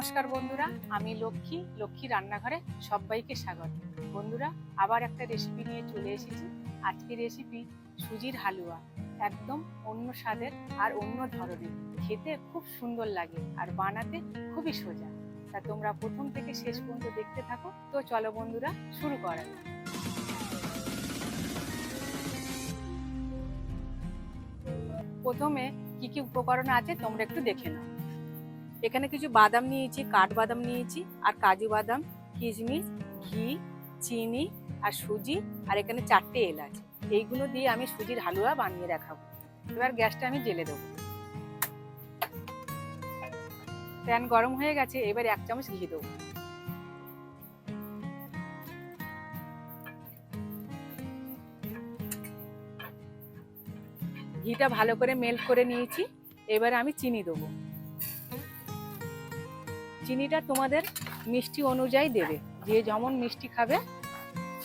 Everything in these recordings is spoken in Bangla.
নমস্কার বন্ধুরা, আমি লক্ষ্মী লক্ষ্মী রান্নাঘরে সবাইকে স্বাগত। বন্ধুরা, আবার একটা রেসিপি নিয়ে চলে এসেছি। আজকের রেসিপি সুজির হালুয়া, একদম অন্য স্বাদের আর অন্য ধরনের। খেতে খুব সুন্দর লাগে আর বানাতে খুবই সোজা। তা তোমরা প্রথম থেকে শেষ পর্যন্ত দেখতে থাকো। তো চলো বন্ধুরা, শুরু করা যাক। প্রথমে কি কি উপকরণ আছে তোমরা একটু দেখে নাও। এখানে কিছু বাদাম নিয়েছি কাঠবাদাম নিয়েছি, আর কাজু বাদাম, কিশমিশ, ঘি, চিনি, আর সুজি, আর এখানে চারটে এলাচ। এইগুলো দিয়ে আমি সুজির হালুয়া বানিয়ে দেখাবো। এবার গ্যাসটা আমি জেলে দেবো। প্যান গরম হয়ে গেছে, এবার এক চামচ ঘি দেবো। ঘিটা ভালো করে মেল্ট করে নিয়েছি, এবারে আমি চিনি দেবো। চিনিটা তোমাদের মিষ্টি অনুযায়ী দেবে। যে যেমন মিষ্টি খাবে,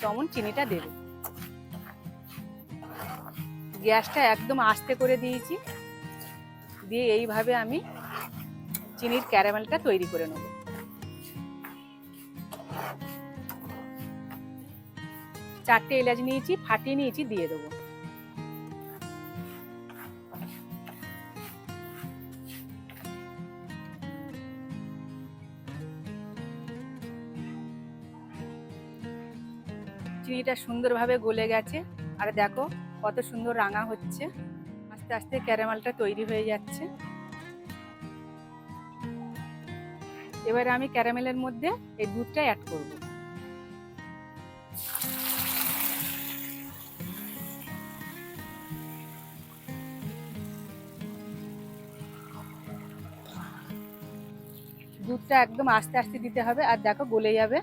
তেমন চিনিটা দেবে। গ্যাসটা একদম আস্তে করে দিয়েছি। দিয়ে এইভাবে আমি চিনির ক্যারামেলটা তৈরি করে নেব। চারটে এলাচ নিয়েছি, ফাটিয়ে নিয়েছি, দিয়ে দেবো। চিনিটা সুন্দরভাবে গলে গেছে। আর দেখো, কত সুন্দর রাঙা হচ্ছে। আস্তে আস্তে ক্যারামেলটা তৈরি হয়ে যাচ্ছে। এবারে আমি ক্যারামেলের মধ্যে এই দুধটা অ্যাড করব। দুধটা একদম আস্তে আস্তে দিতে হবে, আর দেখো গলে যাবে।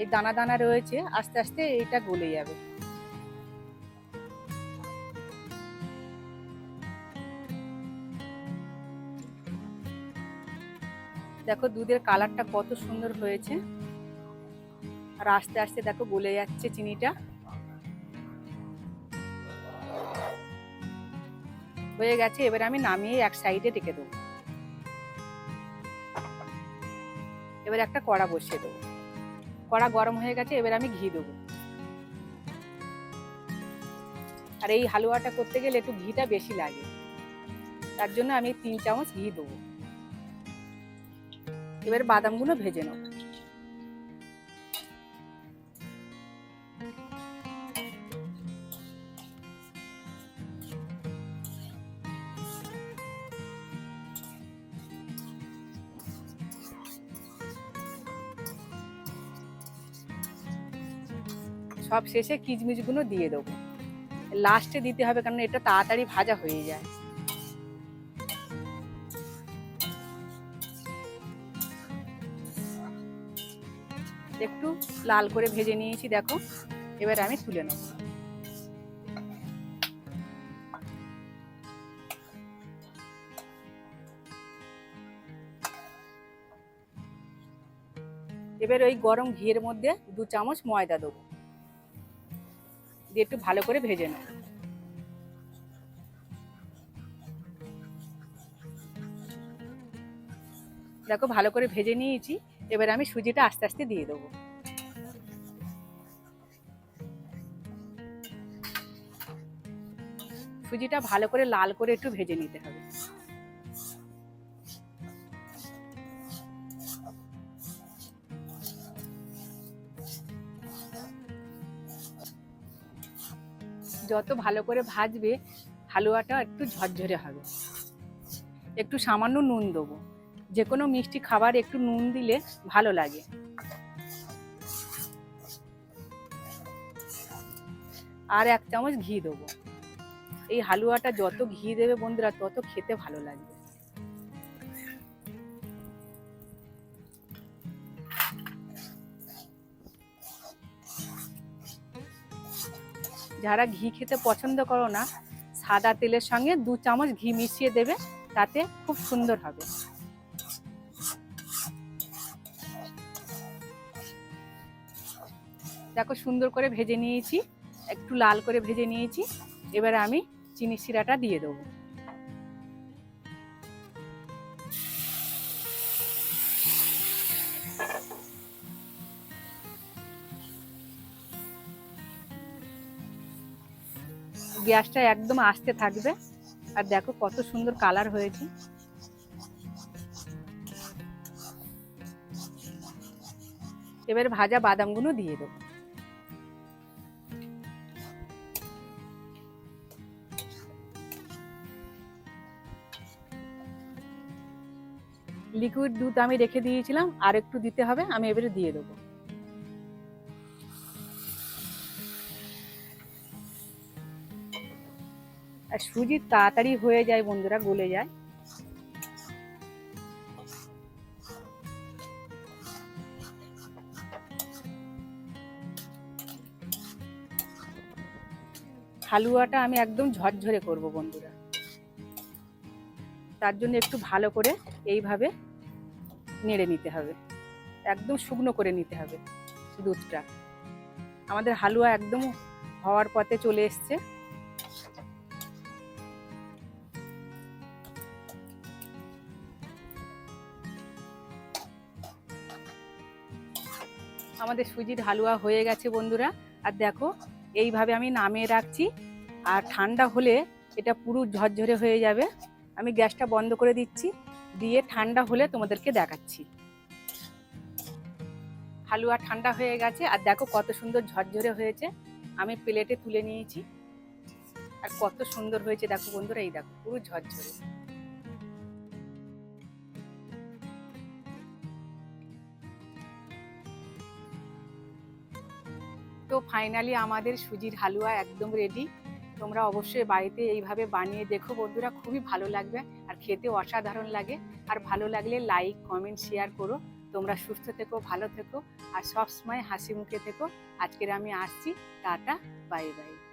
এই দানা দানা রয়েছে, আস্তে আস্তে এটা গলে যাবে। দেখো দুধের কালারটা কত সুন্দর হয়েছে। আর আস্তে আস্তে দেখো গলে যাচ্ছে চিনিটা। হয়ে গেছে, এবার আমি নামিয়ে এক সাইডে রেখে দেবো। এবার একটা কড়া বসিয়ে দেবো। কড়া গরম হয়ে গেছে, এবার আমি ঘি দেবো। আর এই হালুয়াটা করতে গেলে একটু ঘিটা বেশি লাগে। তার জন্য আমি তিন চামচ ঘি দেবো। এবার বাদামগুলো ভেজে নেব। সব শেষে কিচমিচগুলো দিয়ে দেবো। লাস্টে দিতে হবে কারণ এটা তাড়াতাড়ি ভাজা হয়ে যায়। একটু লাল করে ভেজে নিয়েছি, দেখো। এবার আমি তুলে নেব। এবার ওই গরম ঘিয়ের মধ্যে দু চামচ ময়দা দেবো। দিয়ে একটু ভালো করে ভেজে নেব দেখো, ভালো করে ভেজে নিয়েছি। এবার আমি সুজিটা আস্তে আস্তে দিয়ে দেবো। সুজিটা ভালো করে লাল করে একটু ভেজে নিতে হবে। যত ভালো করে ভাজবে, হালুয়াটা একটু ঝরঝরে হবে। একটু সামান্য নুন দেবো। যে কোনো মিষ্টি খাবার একটু নুন দিলে ভালো লাগে। আর এক চামচ ঘি দেবো। এই হালুয়াটা যত ঘি দেবে বন্ধুরা, তত খেতে ভালো লাগবে। যারা ঘি খেতে পছন্দ করো না, সাদা তেলের সঙ্গে দু চামচ ঘি মিশিয়ে দেবে, তাতে খুব সুন্দর হবে। দেখো সুন্দর করে ভেজে নিয়েছি, একটু লাল করে ভেজে নিয়েছি, এবারে আমি চিনি শিরাটা দিয়ে দেবো। গ্যাসটা একদম আসতে থাকবে। আর দেখো কত সুন্দর কালার হয়েছে। এবার ভাজা বাদামগুলো দিয়ে দেবো। লিকুইড দুধ আমি রেখে দিয়েছিলাম, আর একটু দিতে হবে, আমি এবারে দিয়ে দেবো। আর সুজি তাড়াতাড়ি হয়ে যায়, বন্ধুরা গলে যায়। হালুয়াটা আমি একদম ঝরঝরে করব, বন্ধুরা। তার জন্য একটু ভালো করে এইভাবে নেড়ে নিতে হবে। একদম শুকনো করে নিতে হবে, দুধটা। আমাদের হালুয়া একদম হওয়ার পথে চলে এসছে। আমাদের সুজির হালুয়া হয়ে গেছে বন্ধুরা। আর দেখো, এইভাবে আমি নামিয়ে রাখছি। আর ঠান্ডা হলে এটা পুরো ঝরঝরে হয়ে যাবে। আমি গ্যাসটা বন্ধ করে দিচ্ছি, দিয়ে ঠান্ডা হলে তোমাদেরকে দেখাচ্ছি। হালুয়া ঠান্ডা হয়ে গেছে, আর দেখো কত সুন্দর ঝরঝরে হয়েছে। আমি প্লেটে তুলে নিয়েছি। আর কত সুন্দর হয়েছে, দেখো বন্ধুরা, এই দেখো, পুরো ঝরঝরে। তো ফাইনালি আমাদের সুজির হালুয়া একদম রেডি তোমরা অবশ্যই বাড়িতে এইভাবে বানিয়ে দেখো বন্ধুরা, খুবই ভালো লাগবে আর খেতে অসাধারণ লাগে। আর ভালো লাগলে লাইক কমেন্ট শেয়ার করো। তোমরা সুস্থ থেকো, ভালো থেকো। আর সবসময় হাসি মুখে থেকো। আজকের আমি আসছি। Tata bye bye